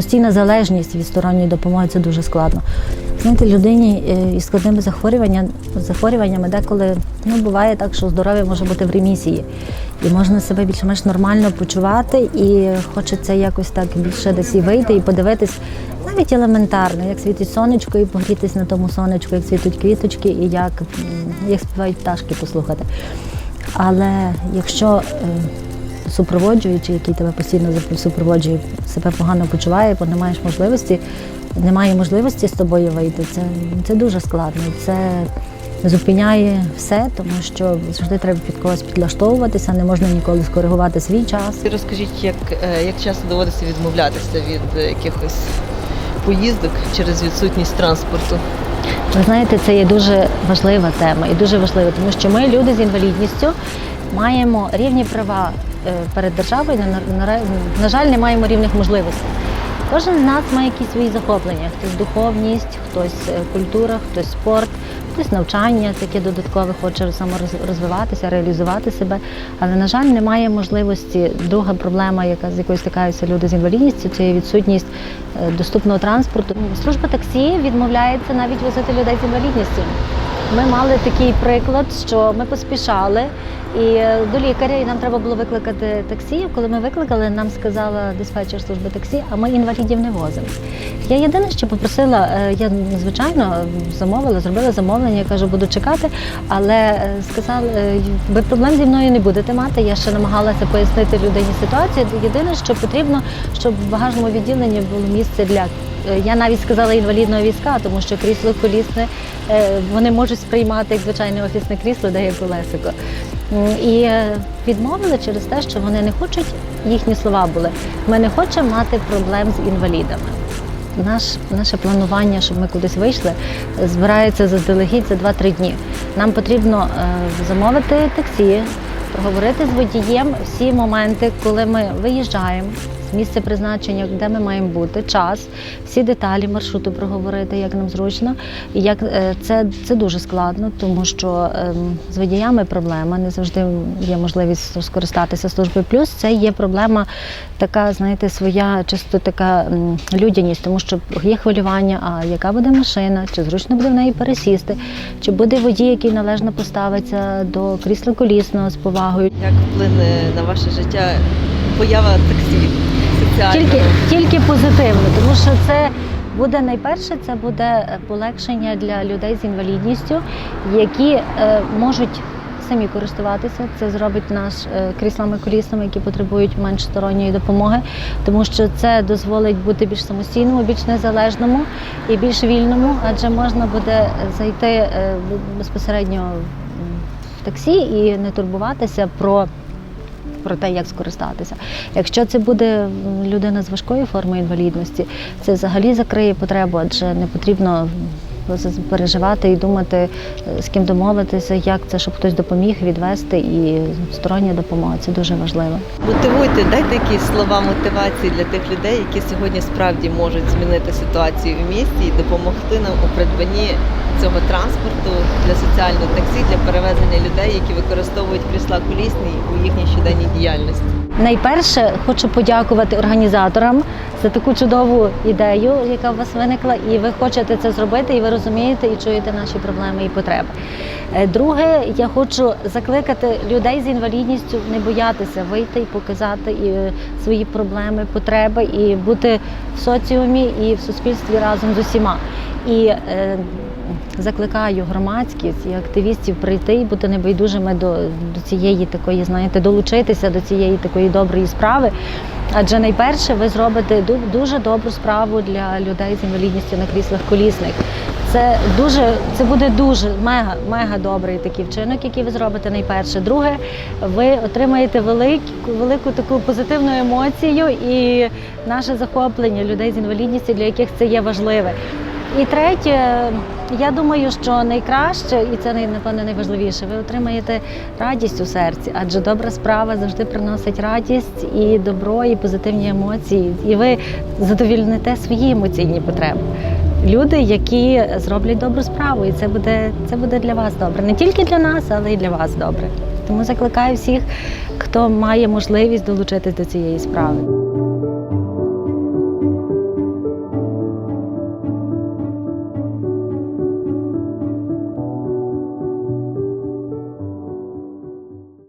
постійна залежність від сторонньої допомоги це дуже складно. Знаєте, людині е, із складними захворюваннями, захворюваннями деколи ну, буває так, що здоров'я може бути в ремісії. І можна себе більш-менш нормально почувати, і хочеться якось так більше десь і вийти і подивитись навіть елементарно, як світить сонечко, і погрітись на тому сонечку, як світуть квіточки, і як, як співають пташки послухати. Але якщо е, супроводжуючий, який тебе постійно супроводжує, себе погано почуває, бо не маєш можливості, немає можливості з тобою вийти, це, це дуже складно. Це зупиняє все, тому що завжди треба під когось підлаштовуватися, не можна ніколи скоригувати свій час. Розкажіть, як, е, як часто доводиться відмовлятися від е, якихось поїздок через відсутність транспорту? Ви знаєте, це є дуже важлива тема і дуже важлива, тому що ми, люди з інвалідністю, маємо рівні права е, перед державою. На, жаль, не маємо рівних можливостей. Кожен з нас має якісь свої захоплення: хтось духовність, хтось е, культура, хтось спорт, хтось навчання, таке додаткове хоче саморозвиватися, реалізувати себе. Але, на жаль, немає можливості. Друга проблема, яка з якою стикаються люди з інвалідністю, це є відсутність е, доступного транспорту. Служба таксі відмовляється навіть возити людей з інвалідністю. Ми мали такий приклад, що ми поспішали і е, до лікаря, і нам треба було викликати таксі. Коли ми викликали, нам сказала диспетчер служби таксі, а ми інвалідів не возимо. Я єдине, що попросила, е, я звичайно замовила, зробила замовлення, кажу, буду чекати, але е, сказали, ви проблем зі мною не будете мати. Я ще намагалася пояснити людині ситуацію. Єдине, що потрібно, щоб в багажному відділенні було місце для. Е, Я навіть сказала інвалідного візка, тому що крісло колісне е, вони можуть сприймати як звичайне офісне крісло, де є колесико. І е, відмовили через те, що вони не хочуть, їхні слова були, ми не хочемо мати проблем з інвалідами. Наш, наше планування, щоб ми кудись вийшли, збирається заздалегідь за 2-3 дні. Нам потрібно замовити таксі, проговорити з водієм всі моменти, коли ми виїжджаємо з місця призначення, де ми маємо бути, час, всі деталі маршруту проговорити, як нам зручно. І як е, це, це дуже складно, тому що ем, з водіями проблема, не завжди є можливість скористатися службою. Плюс це є проблема така, знаєте, своя чисто така людяність, тому що є хвилювання, а яка буде машина, чи зручно буде в неї пересісти, чи буде водій, який належно поставиться до крісла колісного з повагою. Як вплине на ваше життя поява таксі соціального? Тільки, тільки позитивно, тому що це буде найперше, це буде е, полегшення для людей з інвалідністю, які е, можуть самі користуватися. Це зробить нас е, кріслами колісними, які потребують менш сторонньої допомоги, тому що це дозволить бути більш самостійному, більш незалежному і більш вільному, адже можна буде зайти е, безпосередньо в таксі і не турбуватися про про те, як скористатися. Якщо це буде людина з важкою формою інвалідності, це взагалі закриє потребу, адже не потрібно переживати і думати, е, з ким домовитися, як це, щоб хтось допоміг відвести і стороння допомога. Це дуже важливо. Мотивуйте, дайте якісь слова мотивації для тих людей, які сьогодні справді можуть змінити ситуацію в місті і допомогти нам у придбанні цього транспорту для соціального таксі, для перевезення людей, які використовують крісла колісні у їхній щоденній діяльності. Найперше хочу подякувати організаторам за таку чудову ідею, яка у вас виникла, і ви хочете це зробити, і ви розумієте і чуєте наші проблеми і потреби. Е, Друге, я хочу закликати людей з інвалідністю не боятися вийти і показати і е, свої проблеми, потреби, і бути в соціумі і в суспільстві разом з усіма. І е, закликаю громадськість і активістів прийти і бути небайдужими до, до цієї такої, знаєте, долучитися до цієї такої доброї справи. Адже найперше ви зробите ду- дуже добру справу для людей з інвалідністю на кріслах колісних. Це дуже, це буде дуже мега, мега добрий такий вчинок, який ви зробите найперше. Друге, ви отримаєте велику, велику таку позитивну емоцію і наше захоплення людей з інвалідністю, для яких це є важливе. І третє, я думаю, що найкраще, і це напевно найважливіше, ви отримаєте радість у серці, адже добра справа завжди приносить радість і добро, і позитивні емоції. І ви задовільните свої емоційні потреби. Люди, які зроблять добру справу, і це буде, це буде для вас добре. Не тільки для нас, але й для вас добре. Тому закликаю всіх, хто має можливість долучитись до цієї справи.